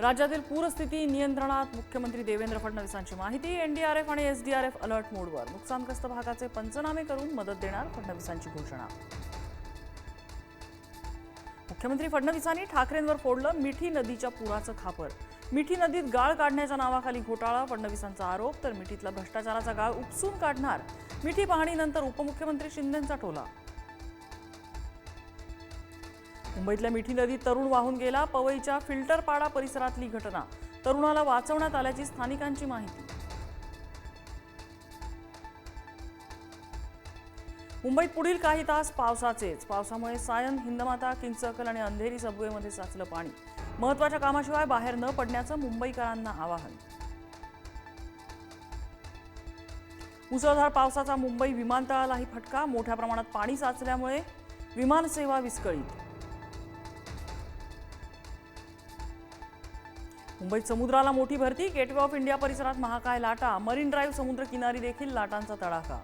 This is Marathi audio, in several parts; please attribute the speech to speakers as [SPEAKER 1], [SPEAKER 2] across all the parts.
[SPEAKER 1] राज्यातील पूरस्थिती नियंत्रणात मुख्यमंत्री देवेंद्र फडणवीसांची माहिती एनडीआरएफ आणि एसडीआरएफ अलर्ट मोडवर. नुकसानग्रस्त भागाचे पंचनामे करून मदत देणार फडणवीसांची घोषणा. मुख्यमंत्री फडणवीसांनी ठाकरेंवर फोडलं मिठी नदीच्या पुराचं खापर. मिठी नदीत गाळ काढण्याच्या नावाखाली घोटाळा फडणवीसांचा आरोप तर मिठीतला भ्रष्टाचाराचा गाळ उपसून काढणार. मिठी पाहणीनंतर उपमुख्यमंत्री शिंदेंचा टोला. मुंबईतल्या मिठी नदीत तरुण वाहून गेला पवईच्या फिल्टरपाडा परिसरातली घटना. तरुणाला वाचवण्यात आल्याची स्थानिकांची माहिती. मुंबईत पुढील काही तास पावसाचेच. पावसामुळे सायन हिंदमाता किंचकल आणि अंधेरी सबवेमध्ये साचलं पाणी. महत्त्वाच्या कामाशिवाय बाहेर न पडण्याचं मुंबईकरांना आवाहन. मुसळधार पावसाचा मुंबई विमानतळालाही फटका. मोठ्या प्रमाणात पाणी साचल्यामुळे विमानसेवा विस्कळीत. मुंबईत समुद्राला मोठी भरती गेटवे ऑफ इंडिया परिसरात महाकाय लाटा मरीन ड्राईव्ह समुद्र किनारी देखील लाटांचा तडाखा.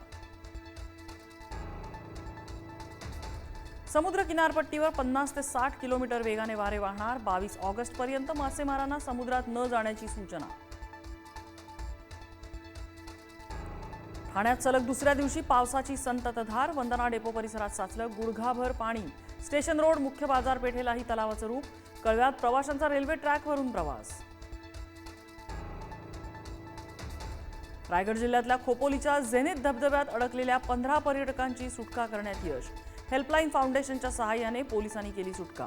[SPEAKER 1] समुद्र किनारपट्टीवर पन्नास ते साठ किलोमीटर वेगाने वारे वाहणार बावीस ऑगस्ट पर्यंत मासेमारांना समुद्रात न जाण्याची सूचना. ठाण्यात सलग दुसऱ्या दिवशी पावसाची संततधार वंदना डेपो परिसरात साचलं गुडघाभर पाणी. स्टेशन रोड मुख्य बाजारपेठेलाही तलावाचं रूप. कळव्यात प्रवाशांचा रेल्वे ट्रॅकवरून प्रवास. रायगड जिल्ह्यातल्या खोपोलीच्या झेनित धबधब्यात अडकलेल्या पंधरा पर्यटकांची सुटका करण्यात यश. हेल्पलाईन फाउंडेशनच्या सहाय्याने पोलिसांनी केली सुटका.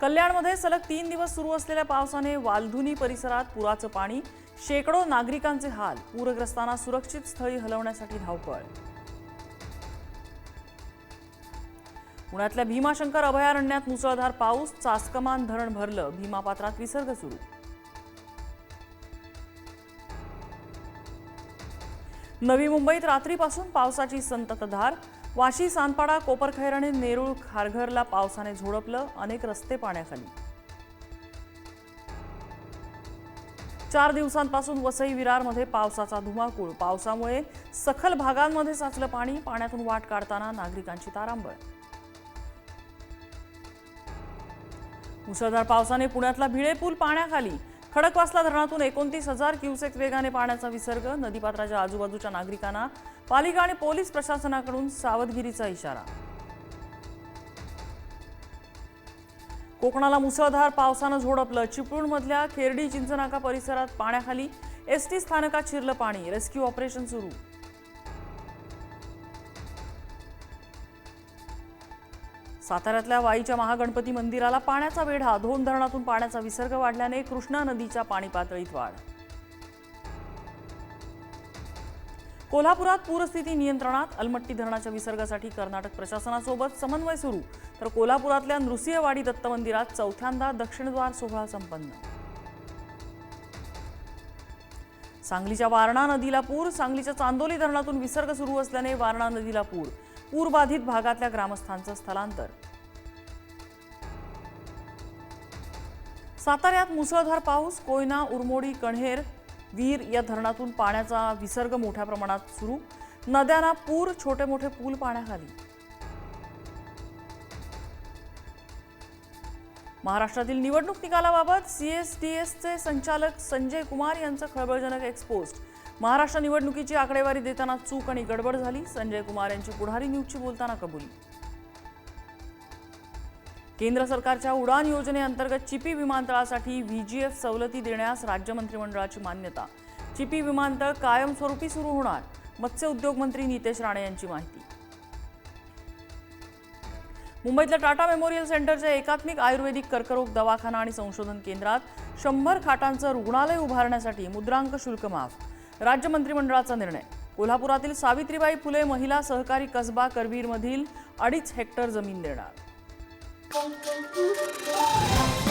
[SPEAKER 1] कल्याणमध्ये सलग तीन दिवस सुरू असलेल्या पावसाने वालधुनी परिसरात पुराचं पाणी शेकडो नागरिकांचे हाल पूरग्रस्तांना सुरक्षित स्थळी हलवण्यासाठी धावपळ. पुण्यातल्या भीमाशंकर अभयारण्यात मुसळधार पाऊस चासकमान धरण भरलं भीमापात्रात विसर्ग सुरू. नवी मुंबईत रात्रीपासून पावसाची संततधार वाशी सांदपाडा कोपरखैर आणि नेरूळ खारघरला पावसाने झोडपलं अनेक रस्ते पाण्याखाली. चार दिवसांपासून वसई विरारमध्ये पावसाचा धुमाकूळ. पावसामुळे सखल भागांमध्ये साचलं पाणी पाण्यातून वाट काढताना नागरिकांची तारांबळ. मुसळधार पावसाने पुण्यातला भिळे पूल पाण्याखाली. खडकवासला धरणातून एकोणतीस हजार क्युसेक वेगाने पाण्याचा विसर्ग नदीपात्राच्या आजूबाजूच्या नागरिकांना पालिका आणि पोलीस प्रशासनाकडून सावधगिरीचा इशारा. कोकणाला मुसळधार पावसानं झोडपलं. चिपळूणमधल्या खेरडी चिंचनाका परिसरात पाण्याखाली एस टी स्थानकात शिरलं पाणी. रेस्क्यू ऑपरेशन सुरू. साताऱ्यातल्या वाईच्या महागणपती मंदिराला पाण्याचा वेढा. धोन धरणातून पाण्याचा विसर्ग वाढल्याने कृष्णा नदीच्या पाणी पातळीत वाढ. कोल्हापुरात पूरस्थिती नियंत्रणात अलमट्टी धरणाच्या विसर्गासाठी कर्नाटक प्रशासनासोबत समन्वय सुरू. तर कोल्हापुरातल्या नृसिंहवाडी दत्त मंदिरात चौथ्यांदा दक्षिणद्वार सोहळा संपन्न. सांगलीच्या वारणा नदीला पूर सांगलीच्या चांदोली धरणातून विसर्ग सुरू असल्याने वारणा नदीला पूर पूरबाधित भागातल्या ग्रामस्थांचं स्थलांतर. साताऱ्यात मुसळधार पाऊस कोयना उरमोडी कण्हेर वीर या धरणातून पाण्याचा विसर्ग मोठ्या प्रमाणात सुरू. नद्यांना पूर छोटे मोठे पूल पाण्याखाली. महाराष्ट्रातील निवडणूक निकालाबाबत सीएसडीएसचे संचालक संजय कुमार यांचं खळबळजनक एक्सपोस्ट महाराष्ट्र निवडणुकीची आकडेवारी देताना चूक आणि गडबड झाली. संजय कुमार यांची पुढारी न्यूजची बोलताना कबुली. केंद्र सरकारच्या उडान योजनेअंतर्गत चिपी विमानतळासाठी व्ही जी एफ सवलती देण्यास राज्य मंत्रिमंडळाची मान्यता. चिपी विमानतळ कायमस्वरूपी सुरू होणार मत्स्य उद्योग मंत्री नितेश राणे यांची माहिती. मुंबईतल्या टाटा मेमोरियल सेंटरच्या एकात्मिक आयुर्वेदिक कर्करोग दवाखाना आणि संशोधन केंद्रात शंभर खाटांचं रुग्णालय उभारण्यासाठी मुद्रांक शुल्क माफ राज्य मंत्रिमंडळाचा निर्णय. कोल्हापुरातील सावित्रीबाई फुले महिला सहकारी कसबा करवीरमधील अडीच हेक्टर जमीन देणार. Bom, bom, bom, bom.